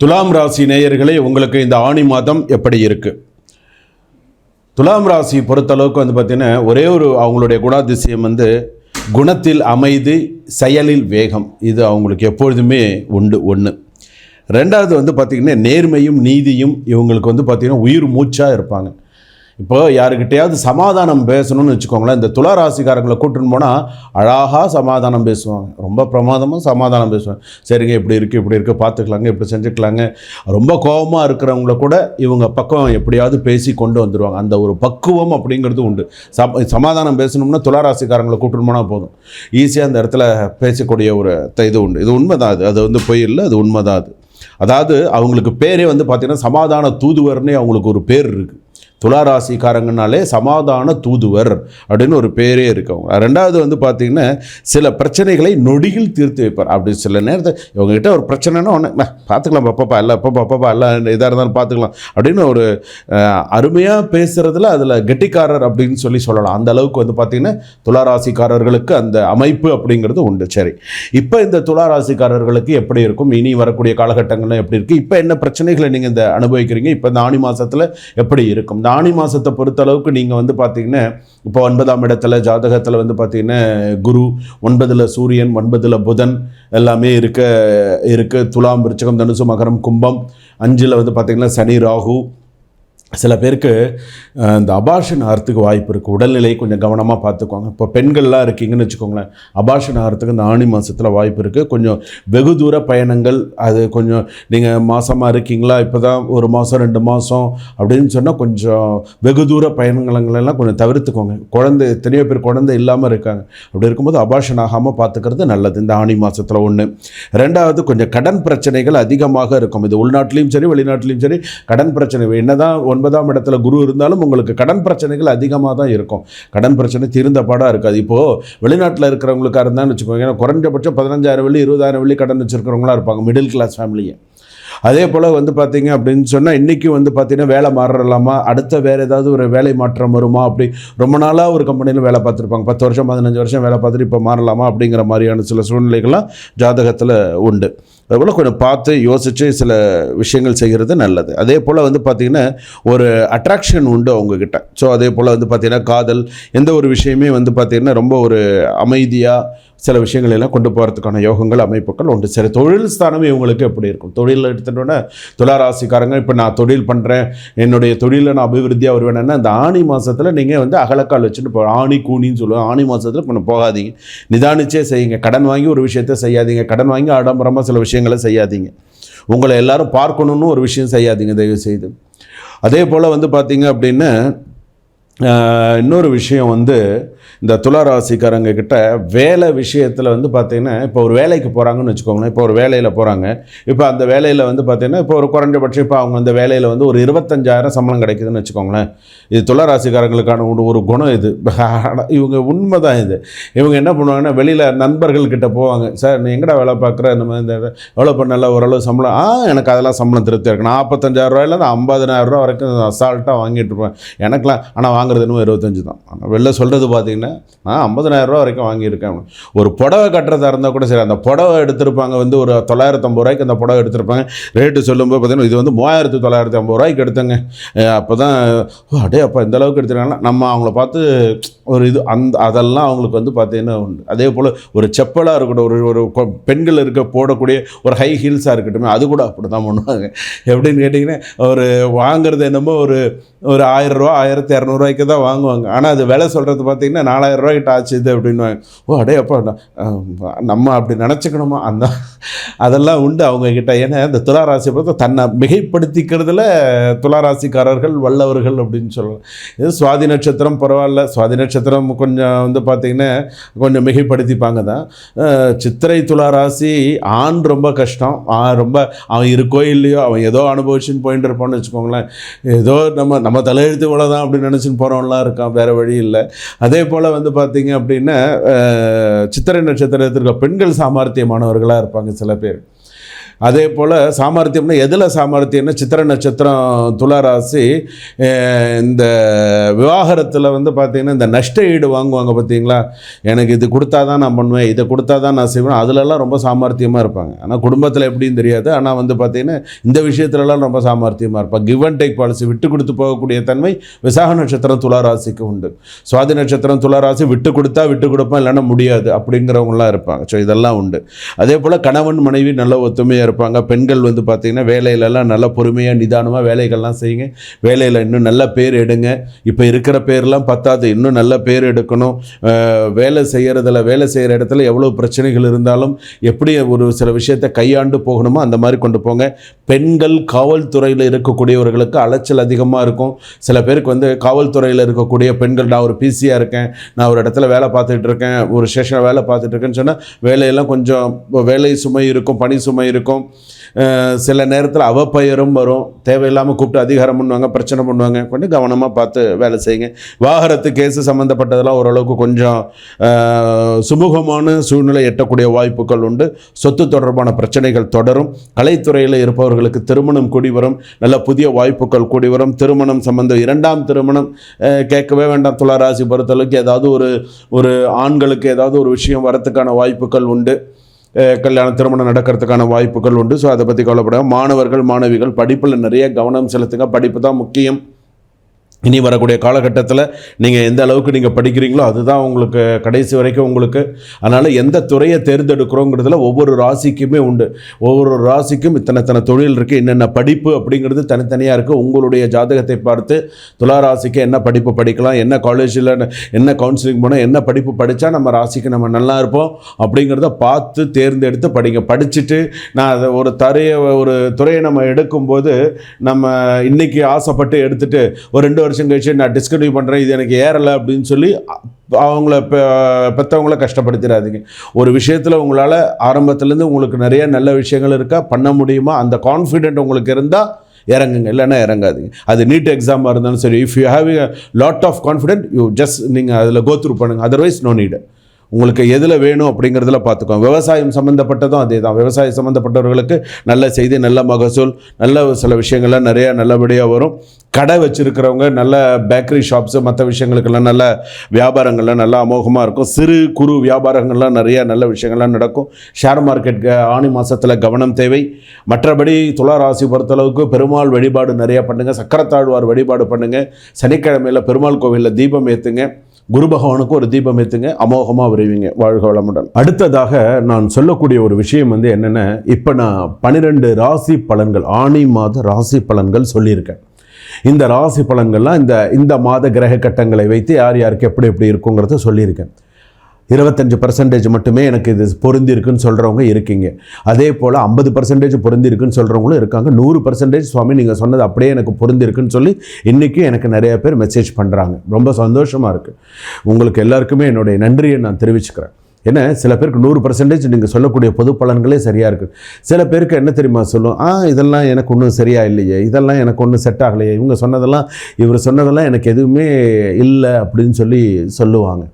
துலாம் ராசி நேயர்களே உங்களுக்கு இந்த ஆணி மாதம் எப்படி இருக்குது துலாம் ராசி பொறுத்தளவுக்கு வந்து பார்த்திங்கன்னா ஒரே ஒரு அவங்களுடைய குணாதிசயம் வந்து குணத்தில் அமைதி செயலில் வேகம். இது அவங்களுக்கு எப்பொழுதுமே உண்டு ஒன்று ரெண்டாவது வந்து பார்த்திங்கன்னா நேர்மையும் நீதியும் இவங்களுக்கு வந்து பார்த்திங்கன்னா உயிர் மூச்சாக இருப்பாங்க. இப்போ யாருக்கிட்டையாவது சமாதானம் பேசணும்னு வச்சுக்கோங்களேன் இந்த துலா ராசிக்காரங்களை கூட்டின்னு போனால் அழகாக சமாதானம் பேசுவாங்க. ரொம்ப பிரமாதமாக சமாதானம் பேசுவாங்க. சரிங்க இப்படி இருக்குது இப்படி இருக்குது பார்த்துக்கலாங்க இப்படி செஞ்சுக்கலாங்க. ரொம்ப கோபமாக இருக்கிறவங்கள கூட இவங்க பக்கம் எப்படியாவது பேசி கொண்டு வந்துடுவாங்க அந்த ஒரு பக்குவம் அப்படிங்கிறது உண்டு. சம சமாதானம் பேசணும்னா துலா ராசிக்காரங்களை கூட்டின்னு போனால் போதும். ஈஸியாக அந்த இடத்துல பேசக்கூடிய ஒரு த- இது உண்டு. இது உண்மைதான் அது. அது வந்து பொய் இல்லை அது உண்மைதான் அது. அதாவது அவங்களுக்கு பேரே வந்து பார்த்திங்கன்னா சமாதான தூதுவர்னே அவங்களுக்கு ஒரு பேர் இருக்குது துளாராசிக்காரங்கனாலே சமாதான தூதுவர் அப்படின்னு ஒரு பேரே இருக்கவங்க ரெண்டாவது வந்து பார்த்திங்கன்னா சில பிரச்சனைகளை நொடியில் தீர்த்து வைப்பார். அப்படி சில நேரத்தை இவங்ககிட்ட ஒரு பிரச்சனைனா ஒன்று பார்த்துக்கலாம் பாப்பாப்பா இல்லை அப்பா பாப்பாப்பா எல்லாம் இதாக இருந்தாலும் பார்த்துக்கலாம் அப்படின்னு ஒரு அருமையாக பேசுகிறதுல அதில் கெட்டிக்காரர் அப்படின்னு சொல்லி சொல்லலாம். அந்த அளவுக்கு வந்து பார்த்திங்கன்னா துளாராசிக்காரர்களுக்கு அந்த அமைப்பு அப்படிங்கிறது உண்டு. சரி இப்போ இந்த துளாராசிக்காரர்களுக்கு எப்படி இருக்கும்? இனி வரக்கூடிய காலகட்டங்கள்லாம் எப்படி இருக்குது இப்போ என்ன பிரச்சனைகளை நீங்கள் இந்த அனுபவிக்கிறீங்க? இப்போ இந்த ஆணி மாதத்தில் எப்படி இருக்கும்? இந்த ஆணி மாதத்தை பொறுத்த அளவுக்கு நீங்கள் வந்து பார்த்தீங்கன்னா இப்போ ஒன்பதாம் இடத்துல ஜாதகத்தில் வந்து பார்த்தீங்கன்னா குரு ஒன்பதில் சூரியன் ஒன்பதில் புதன் எல்லாமே இருக்க இருக்குது துலாம் விருச்சகம் தனுசு மகரம் கும்பம். அஞ்சில் வந்து பார்த்தீங்கன்னா சனி ராகு. சில பேருக்கு இந்த அபாஷன் ஆகிறதுக்கு வாய்ப்பு இருக்குது உடல்நிலை கொஞ்சம் கவனமாக பார்த்துக்கோங்க. இப்போ பெண்கள்லாம் இருக்கீங்கன்னு வச்சுக்கோங்களேன். அபாஷன் ஆகிறதுக்கு இந்த ஆணி மாதத்தில் வாய்ப்பு இருக்குது கொஞ்சம் வெகு தூர பயணங்கள் அது கொஞ்சம் நீங்கள் மாதமாக இருக்கீங்களா? இப்போ தான் ஒரு மாதம் ரெண்டு மாதம் அப்படின்னு சொன்னால் கொஞ்சம் வெகு தூர பயணங்களெல்லாம் கொஞ்சம் தவிர்த்துக்கோங்க. குழந்தை எத்தனையோ பேர் குழந்தை இல்லாமல் இருக்காங்க. அப்படி இருக்கும்போது அபாஷன் ஆகாமல் பார்த்துக்கிறது நல்லது. இந்த ஆணி மாதத்தில் ஒன்று ரெண்டாவது கொஞ்சம் கடன் பிரச்சனைகள் அதிகமாக இருக்கும். இது உள்நாட்டிலையும் சரி வெளிநாட்டிலையும் சரி. கடன் பிரச்சனை ஒன் ஒன்பதாம் இடத்துல குரு இருந்தாலும் உங்களுக்கு கடன் பிரச்சனைகள் அதிகமாக தான் இருக்கும். கடன் பிரச்சனை தீர்ந்த பாடாக இருக்காது. இப்போது வெளிநாட்டில் இருக்கிறவங்களுக்காக இருந்தான்னு வச்சுக்கோங்க. ஏன்னா குறைஞ்சபட்சம் பதினஞ்சாயிரம் வெள்ளி இருபதாயிரம் வெள்ளி கடன் வச்சுருக்கிறவங்களா இருப்பாங்க. மிடில் கிளாஸ் ஃபேமிலியை அதே போல் வந்து பார்த்தீங்க அப்படின்னு சொன்னால் இன்றைக்கி வந்து பார்த்தீங்கன்னா வேலை மாறலாமா? அடுத்த வேறு ஏதாவது ஒரு வேலை மாற்றம் வருமா? அப்படி ரொம்ப நாளாக ஒரு கம்பெனியில் வேலை பார்த்துருப்பாங்க. பத்து வருஷம் பதினஞ்சு வருஷம் வேலை பார்த்துட்டு இப்போ மாறலாமா? அப்படிங்கிற மாதிரியான சில சூழ்நிலைகள்லாம் ஜாதகத்தில் உண்டு. அதுபோல் கொஞ்சம் பார்த்து யோசித்து சில விஷயங்கள் செய்கிறது நல்லது. அதே போல் வந்து பார்த்திங்கன்னா ஒரு அட்ராக்ஷன் உண்டு அவங்கக்கிட்ட ஸோ அதே போல் வந்து பார்த்திங்கன்னா காதல் எந்த ஒரு விஷயமே வந்து பார்த்திங்கன்னா ரொம்ப ஒரு அமைதியாக சில விஷயங்கள் எல்லாம் கொண்டு போகிறதுக்கான யோகங்கள் அமைப்புகள் உண்டு. சரி தொழில் ஸ்தானம் இவங்களுக்கு எப்படி இருக்கும்? தொழில் எடுத்துட்டோன்னே துளாராசிக்காரங்க இப்போ நான் தொழில் பண்ணுறேன் என்னுடைய தொழிலில் நான் அபிவிருத்தியாக வருவேன்னா அந்த ஆணி மாதத்தில் நீங்கள் வந்து அகலக்கால் வச்சுட்டு போ ஆணி கூனின்னு சொல்லுவேன் ஆணி மாதத்தில் கொஞ்சம் போகாதீங்க. நிதானிச்சே செய்யுங்க. கடன் வாங்கி ஒரு விஷயத்தை செய்யாதீங்க. கடன் வாங்கி ஆடம்பரமாக சில விஷயம் விஷயங்களை செய்யாதீங்க. உங்களை எல்லாரும் பார்க்கணுன்னு ஒரு விஷயம் செய்யாதீங்க தயவு செய்து அதே போல் வந்து பார்த்தீங்க அப்படின்னா இன்னொரு விஷயம் வந்து இந்த துளாராசிக்காரங்க கிட்ட வேலை விஷயத்தில் வந்து பார்த்திங்கன்னா இப்போ ஒரு வேலைக்கு போகிறாங்கன்னு வச்சுக்கோங்களேன். இப்போ ஒரு வேலையில் போகிறாங்க இப்போ அந்த வேலையில் வந்து பார்த்திங்கன்னா இப்போ ஒரு குறைஞ்சபட்சம் இப்போ அவங்க அந்த வேலையில் வந்து ஒரு இருபத்தஞ்சாயிரம் சம்பளம் கிடைக்குதுன்னு வச்சுக்கோங்களேன். இது துளாராசிக்காரங்களுக்கான ஒரு ஒரு குணம் இது. இவங்க உண்மை தான் இது. இவங்க என்ன பண்ணுவாங்கன்னா வெளியில் நண்பர்கள்கிட்ட போவாங்க. சார் நீ எங்கடா வேலை பார்க்குற இந்த மாதிரி இந்த எவ்வளோ பண்ணல ஓரளவு சம்பளம்? ஆ எனக்கு அதெல்லாம் சம்பளம் திருப்தியாக இருக்கு. நாற்பத்தஞ்சாயிரம் ரூபாயிலேருந்து ஐம்பதனாயிரம் ரூபா வரைக்கும் அசால்ட்டாக வாங்கிட்டு இருப்பேன். எனக்குலாம் ஆனால் வாங்குறது இன்னும் இருபத்தஞ்சி தான். ஆனால் வெளில சொல்கிறது பார்த்தீங்கன்னா நான் ஐம்பதனாயிரரூபா வரைக்கும் வாங்கியிருக்கேன். ஒரு புடவை கட்டுறதா இருந்தால் கூட சரி அந்த புடவை எடுத்திருப்பாங்க வந்து ஒரு தொள்ளாயிரத்தம்பது ரூபாய்க்கு அந்த புடவை எடுத்திருப்பாங்க. ரேட்டு சொல்லும்போது பார்த்தீங்கன்னா இது வந்து மூவாயிரத்து தொள்ளாயிரத்தி ஐம்பது ரூபாய்க்கு எடுத்தேங்க. அப்போ தான் அடே அப்போ இந்த அளவுக்கு எடுத்துருக்காங்கன்னா நம்ம அவங்கள பார்த்து ஒரு இது அந்த அதெல்லாம் அவங்களுக்கு வந்து பார்த்தீங்கன்னா உண்டு. அதே போல் ஒரு செப்பலாக இருக்கட்டும் ஒரு ஒரு பெண்கள் இருக்க போடக்கூடிய ஒரு ஹை ஹீல்ஸாக இருக்கட்டும் அது கூட அப்படி தான் பண்ணுவாங்க. எப்படின்னு கேட்டிங்கன்னா ஒரு வாங்குறது என்னமோ ஒரு ஒரு ஆயிரம் ரூபா ஆயிரத்தி இரநூறுவாய்க்கு தான் வாங்குவாங்க. ஆனால் அது விலை சொல்கிறது பார்த்தீங்கன்னா நாலாயிரம் ரூபாய்க்கிட்ட ஆச்சு இது அப்படின்னு ஓ அடே அப்பா நம்ம அப்படி நினச்சிக்கணுமா? அந்த அதெல்லாம் உண்டு அவங்கக்கிட்ட ஏன்னா இந்த துளாராசி பொறுத்த தன்னை மிகைப்படுத்திக்கிறதுல துளாராசிக்காரர்கள் வல்லவர்கள் அப்படின்னு சொல்லலாம். இது சுவாதி நட்சத்திரம் பரவாயில்ல. சுவாதி நட்சத்திரம் கொஞ்சம் வந்து பார்த்திங்கன்னா கொஞ்சம் மிகைப்படுத்திப்பாங்க தான். சித்திரை துளாராசி ஆண் ரொம்ப கஷ்டம். ரொம்ப அவன் இருக்கோ இல்லையோ அவன் ஏதோ அனுபவிச்சுன்னு போயிட்டு இருப்பான்னு வச்சுக்கோங்களேன். ஏதோ நம்ம நம்ம தலையெழுத்து இவ்வளோ தான் அப்படின்னு நினச்சின்னு போகிறவன்லாம் இருக்கான் வேறு வழி இல்லை. அதே போல் வந்து பார்த்திங்க அப்படின்னா சித்திரை நட்சத்திரத்தில் இருக்க பெண்கள் சாமர்த்தியமானவர்களாக இருப்பாங்க சில பேர். அதே போல் சாமர்த்தியம்னா எதில் சாமர்த்தியம்னா சித்திர நட்சத்திரம் துளாராசி இந்த விவாகரத்தில் வந்து பார்த்தீங்கன்னா இந்த நஷ்ட ஈடு வாங்குவாங்க பார்த்தீங்களா எனக்கு இது கொடுத்தா தான் நான் பண்ணுவேன் இதை கொடுத்தா தான் நான் செய்வேன். அதிலெல்லாம் ரொம்ப சாமர்த்தியமாக இருப்பாங்க. ஆனால் குடும்பத்தில் எப்படின்னு தெரியாது. ஆனால் வந்து பார்த்தீங்கன்னா இந்த விஷயத்துலலாம் ரொம்ப சாமர்த்தியமாக இருப்பாங்க கிவ் அண்ட் டேக் பாலிசி விட்டு கொடுத்து போகக்கூடிய தன்மை விசாக நட்சத்திரம் துளாராசிக்கு உண்டு. சுவாதி நட்சத்திரம் துளாராசி விட்டு கொடுத்தா விட்டு கொடுப்பேன் இல்லைன்னா முடியாது அப்படிங்கிறவங்களாம் இருப்பாங்க. ஸோ இதெல்லாம் உண்டு. அதே போல் கணவன் மனைவி நல்ல ஒத்துமை பொறுமையாக இருப்பாங்க. பெண்கள் வந்து பார்த்திங்கன்னா வேலையிலலாம் நல்ல பொறுமையாக நிதானமாக வேலைகள்லாம் செய்யுங்க. வேலையில் இன்னும் நல்ல பேர் எடுங்க. இப்போ இருக்கிற பேர்லாம் பத்தாது. இன்னும் நல்ல பேர் எடுக்கணும். வேலை செய்கிறதில் வேலை செய்கிற இடத்துல எவ்வளோ பிரச்சனைகள் இருந்தாலும் எப்படி ஒரு சில விஷயத்தை கையாண்டு போகணுமோ அந்த மாதிரி கொண்டு போங்க. பெண்கள் காவல்துறையில் இருக்கக்கூடியவர்களுக்கு அலைச்சல் அதிகமாக இருக்கும். சில பேருக்கு வந்து காவல்துறையில் இருக்கக்கூடிய பெண்கள் நான் ஒரு பிசியாக இருக்கேன். நான் ஒரு இடத்துல வேலை பார்த்துட்டு இருக்கேன். ஒரு ஸ்டேஷனில் வேலை பார்த்துட்டு இருக்கேன்னு சொன்னால் வேலையெல்லாம் கொஞ்சம் வேலை சுமை இருக்கும் பணி சுமை இருக்கும். இருக்கும். சில நேரத்தில் அவப்பெயரும் வரும். தேவையில்லாமல் கூப்பிட்டு அதிகாரம் பண்ணுவாங்க பிரச்சனை பண்ணுவாங்க. கொஞ்சம் கவனமாக பார்த்து வேலை செய்யுங்க. வாகனத்து கேஸு சம்மந்தப்பட்டதெல்லாம் ஓரளவுக்கு கொஞ்சம் சுமூகமான சூழ்நிலை எட்டக்கூடிய வாய்ப்புகள் உண்டு. சொத்து தொடர்பான பிரச்சனைகள் தொடரும். கலைத்துறையில் இருப்பவர்களுக்கு திருமணம் கூடி வரும். நல்ல புதிய வாய்ப்புகள் கூடி வரும். திருமணம் சம்பந்தம் இரண்டாம் திருமணம் கேட்கவே வேண்டாம். துளாராசி பொறுத்தளவுக்கு ஏதாவது ஒரு ஒரு ஆண்களுக்கு ஏதாவது ஒரு விஷயம் வரத்துக்கான வாய்ப்புகள் உண்டு. கல்யாண கல்யாணம் திருமணம் நடக்கிறதுக்கான வாய்ப்புகள் உண்டு. ஸோ அதை பற்றி கவலைப்படாமல் மாணவர்கள் மாணவிகள் படிப்பில் நிறைய கவனம் செலுத்துங்க. படிப்பு தான் முக்கியம். இனி வரக்கூடிய காலகட்டத்தில் நீங்கள் எந்த அளவுக்கு நீங்கள் படிக்கிறீங்களோ அதுதான் உங்களுக்கு கடைசி வரைக்கும் உங்களுக்கு. அதனால் எந்த துறையை தேர்ந்தெடுக்கிறோங்கிறதுல ஒவ்வொரு ராசிக்குமே உண்டு. ஒவ்வொரு ராசிக்கும் இத்தனை இத்தனை தொழில் இருக்குது என்னென்ன படிப்பு அப்படிங்கிறது தனித்தனியாக இருக்குது உங்களுடைய ஜாதகத்தை பார்த்து துலா ராசிக்கு என்ன படிப்பு படிக்கலாம் என்ன காலேஜில் என்ன கவுன்சிலிங் போனால் என்ன படிப்பு படித்தா நம்ம ராசிக்கு நம்ம நல்லா இருப்போம் அப்படிங்கிறத பார்த்து தேர்ந்தெடுத்து படிங்க. படிச்சுட்டு நான் அதை ஒரு தரையை ஒரு துறையை நம்ம எடுக்கும்போது நம்ம இன்றைக்கி ஆசைப்பட்டு எடுத்துகிட்டு ஒரு ரெண்டு வருஷம் கழிச்சு நான் டிஸ்கன்டினியூ பண்ணுறேன் இது எனக்கு ஏறலை அப்படின்னு சொல்லி அவங்கள பெ பெற்றவங்கள கஷ்டப்படுத்திடாதீங்க. ஒரு விஷயத்தில் உங்களால் ஆரம்பத்துலேருந்து உங்களுக்கு நிறைய நல்ல விஷயங்கள் இருக்கா பண்ண முடியுமா? அந்த கான்ஃபிடென்ட் உங்களுக்கு இருந்தால் இறங்குங்க இல்லைன்னா இறங்காதீங்க. அது நீட் எக்ஸாமாக இருந்தாலும் சரி if you have lot of confident you just நீங்கள் அதில் கோத்ரூ பண்ணுங்கள் அதர்வைஸ் நோ நீடு உங்களுக்கு எதில் வேணும் அப்படிங்கிறதுல பார்த்துக்கோங்க. விவசாயம் சம்மந்தப்பட்டதும் அதே தான் விவசாயம் சம்மந்தப்பட்டவர்களுக்கு நல்ல செய்தி நல்ல மகசூல் நல்ல சில விஷயங்கள்லாம் நிறையா நல்லபடியாக வரும். கடை வச்சுருக்கிறவங்க நல்ல பேக்கரி ஷாப்ஸு மற்ற விஷயங்களுக்கெல்லாம் நல்ல வியாபாரங்கள்லாம் நல்லா அமோகமாக இருக்கும். சிறு குறு வியாபாரங்கள்லாம் நிறையா நல்ல விஷயங்கள்லாம் நடக்கும். ஷேர் மார்க்கெட் ஆணி மாதத்தில் கவனம் தேவை. மற்றபடி துலா ராசி பொறுத்தளவுக்கு பெருமாள் வழிபாடு நிறையா பண்ணுங்கள் சக்கரத்தாழ்வார் வழிபாடு பண்ணுங்கள் சனிக்கிழமையில் பெருமாள் கோவிலில் தீபம் ஏற்றுங்க குரு பகவானுக்கு ஒரு தீபம் ஏற்றுங்க அமோகமாக விரைவிங்க வாழ்க வளமுடன். அடுத்ததாக நான் சொல்லக்கூடிய ஒரு விஷயம் வந்து என்னென்ன இப்போ நான் பன்னிரெண்டு ராசி பலன்கள் ஆணி மாத ராசி பலன்கள் சொல்லியிருக்கேன். இந்த ராசி பலன்கள்லாம் இந்த இந்த மாத கிரக கட்டங்களை வைத்து யார் யாருக்கு எப்படி எப்படி இருக்குங்கிறத சொல்லியிருக்கேன். இருபத்தஞ்சு பர்சன்டேஜ் மட்டுமே எனக்கு இது பொருந்திருக்குன்னு சொல்கிறவங்க இருக்கீங்க. அதே போல் ஐம்பது பர்சன்டேஜ் பொருந்திருக்குன்னு சொல்கிறவங்களும் இருக்காங்க. நூறு பர்சன்டேஜ் சுவாமி நீங்கள் சொன்னது அப்படியே எனக்கு பொருந்திருக்குன்னு சொல்லி இன்றைக்கும் எனக்கு நிறைய பேர் மெசேஜ் பண்ணுறாங்க ரொம்ப சந்தோஷமாக இருக்குது உங்களுக்கு எல்லாருக்குமே என்னுடைய நன்றியை நான் தெரிவிச்சுக்கிறேன். ஏன்னா சில பேருக்கு நூறு பர்சன்டேஜ் நீங்கள் சொல்லக்கூடிய பொது பலன்களே சரியாக இருக்குது சில பேருக்கு என்ன தெரியுமா சொல்லும்? ஆ இதெல்லாம் எனக்கு ஒன்றும் சரியாக இல்லையே. இதெல்லாம் எனக்கு ஒன்றும் செட் ஆகலையே. இவங்க சொன்னதெல்லாம் இவர் சொன்னதெல்லாம் எனக்கு எதுவுமே இல்லை அப்படின்னு சொல்லி சொல்லுவாங்க.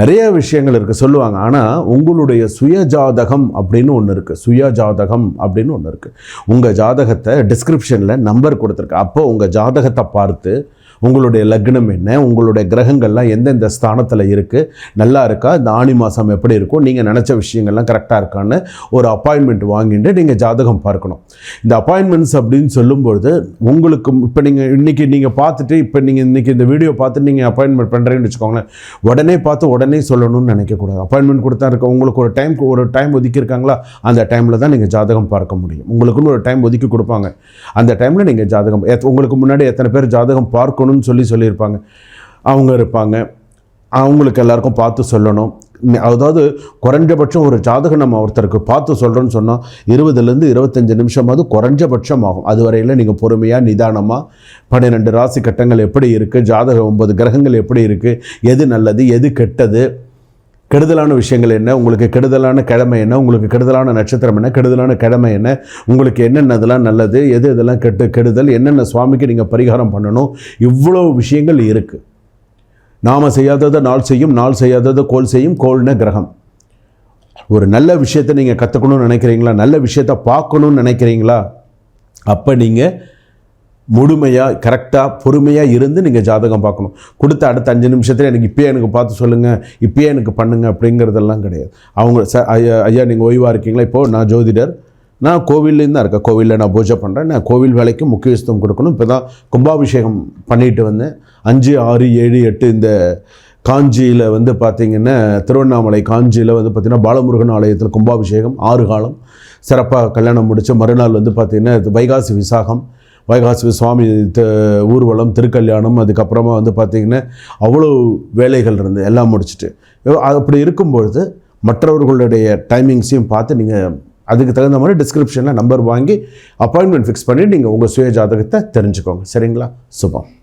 நிறைய விஷயங்கள் இருக்குது சொல்லுவாங்க. ஆனால் உங்களுடைய சுய ஜாதகம் அப்படின்னு ஒன்று இருக்குது சுய ஜாதகம் அப்படின்னு ஒன்று இருக்குது உங்கள் ஜாதகத்தை டிஸ்கிரிப்ஷனில் நம்பர் கொடுத்துருக்கு. அப்போ உங்கள் ஜாதகத்தை பார்த்து உங்களுடைய லக்னம் என்ன? உங்களுடைய கிரகங்கள்லாம் எந்தெந்த ஸ்தானத்தில் இருக்குது நல்லா இருக்கா? இந்த ஆணி மாதம் எப்படி இருக்கும்? நீங்கள் நினச்ச விஷயங்கள்லாம் கரெக்டாக இருக்கான்னு ஒரு அப்பாயின்மெண்ட் வாங்கிட்டு நீங்கள் ஜாதகம் பார்க்கணும். இந்த அப்பாயின்மெண்ட்ஸ் அப்படின்னு சொல்லும்பொழுது உங்களுக்கு இப்போ நீங்கள் இன்றைக்கி நீங்கள் பார்த்துட்டு இப்போ நீங்கள் இன்றைக்கி இந்த வீடியோ பார்த்துட்டு நீங்கள் அப்பாயின்மெண்ட் பண்ணுறேன்னு வச்சுக்கோங்களேன். உடனே பார்த்து உடனே சொல்லணும்னு நினைக்கக்கூடாது. அப்பாயின்மெண்ட் கொடுத்தா இருக்க உங்களுக்கு ஒரு டைம் ஒரு டைம் ஒதுக்கியிருக்காங்களா? அந்த டைமில் தான் நீங்கள் ஜாதகம் பார்க்க முடியும். உங்களுக்குன்னு ஒரு டைம் ஒதுக்கி கொடுப்பாங்க. அந்த டைமில் நீங்கள் ஜாதகம் எத்- உங்களுக்கு முன்னாடி எத்தனை பேர் ஜாதகம் பார்க்கணும் சொல்லணும்னு சொல்லி சொல்லியிருப்பாங்க. அவங்க இருப்பாங்க. அவங்களுக்கு எல்லாருக்கும் பார்த்து சொல்லணும். அதாவது குறைஞ்சபட்சம் ஒரு ஜாதகம் நம்ம ஒருத்தருக்கு பார்த்து சொல்கிறோன்னு சொன்னால் இருபதுலேருந்து இருபத்தஞ்சு நிமிஷமாவது குறைஞ்சபட்சம் ஆகும். அது வரையில் நீங்கள் பொறுமையாக நிதானமாக பன்னிரெண்டு ராசி கட்டங்கள் எப்படி இருக்குது ஜாதகம் ஒன்பது கிரகங்கள் எப்படி இருக்குது எது நல்லது எது கெட்டது கெடுதலான விஷயங்கள் என்ன? உங்களுக்கு கெடுதலான கிழமை என்ன? உங்களுக்கு கெடுதலான நட்சத்திரம் என்ன? கெடுதலான கிழமை என்ன? உங்களுக்கு என்னென்னதெல்லாம் நல்லது? எது இதெல்லாம் கெட்டு கெடுதல்? என்னென்ன சுவாமிக்கு நீங்கள் பரிகாரம் பண்ணணும்? இவ்வளோ விஷயங்கள் இருக்குது நாம் செய்யாததை நாள் செய்யும் நாள் செய்யாததை கோல் செய்யும் கோல்ன கிரகம். ஒரு நல்ல விஷயத்தை நீங்கள் கற்றுக்கணும்னு நினைக்கிறீங்களா? நல்ல விஷயத்தை பார்க்கணும்னு நினைக்கிறீங்களா? அப்போ நீங்கள் முழுமையாக கரெக்டாக பொறுமையாக இருந்து நீங்கள் ஜாதகம் பார்க்கணும். கொடுத்த அடுத்த அஞ்சு நிமிஷத்தில் எனக்கு இப்போயே எனக்கு பார்த்து சொல்லுங்கள் இப்போயே எனக்கு பண்ணுங்கள் அப்படிங்கிறதெல்லாம் கிடையாது. அவங்க ச ஐயா ஐயா நீங்கள் ஓய்வாக இருக்கீங்களா? இப்போது நான் ஜோதிடர். நான் கோவில்லேருந்து தான் இருக்கேன். கோவிலில் நான் பூஜை பண்ணுறேன் நான் கோவில் வேலைக்கு முக்கியத்துவம் கொடுக்கணும். இப்போ தான் கும்பாபிஷேகம் பண்ணிட்டு வந்தேன். அஞ்சு ஆறு ஏழு எட்டு இந்த காஞ்சியில் வந்து பார்த்திங்கன்னா திருவண்ணாமலை காஞ்சியில் வந்து பார்த்திங்கன்னா பாலமுருகன் ஆலயத்தில் கும்பாபிஷேகம் ஆறு காலம். சிறப்பாக கல்யாணம் முடித்து மறுநாள் வந்து பார்த்திங்கன்னா வைகாசி விசாகம். வைகாசி சுவாமி ஊர்வலம் திருக்கல்யாணம் அதுக்கப்புறமா வந்து பார்த்திங்கன்னா அவ்வளோ வேலைகள் இருந்து எல்லாம் முடிச்சுட்டு. அப்படி இருக்கும்பொழுது மற்றவர்களுடைய டைமிங்ஸையும் பார்த்து நீங்கள் அதுக்கு தகுந்த மாதிரி டிஸ்கிரிப்ஷனில் நம்பர் வாங்கி அப்பாயின்மெண்ட் ஃபிக்ஸ் பண்ணி நீங்கள் உங்கள் சுய ஜாதகத்தை தெரிஞ்சுக்கோங்க. சரிங்களா? சுபம்.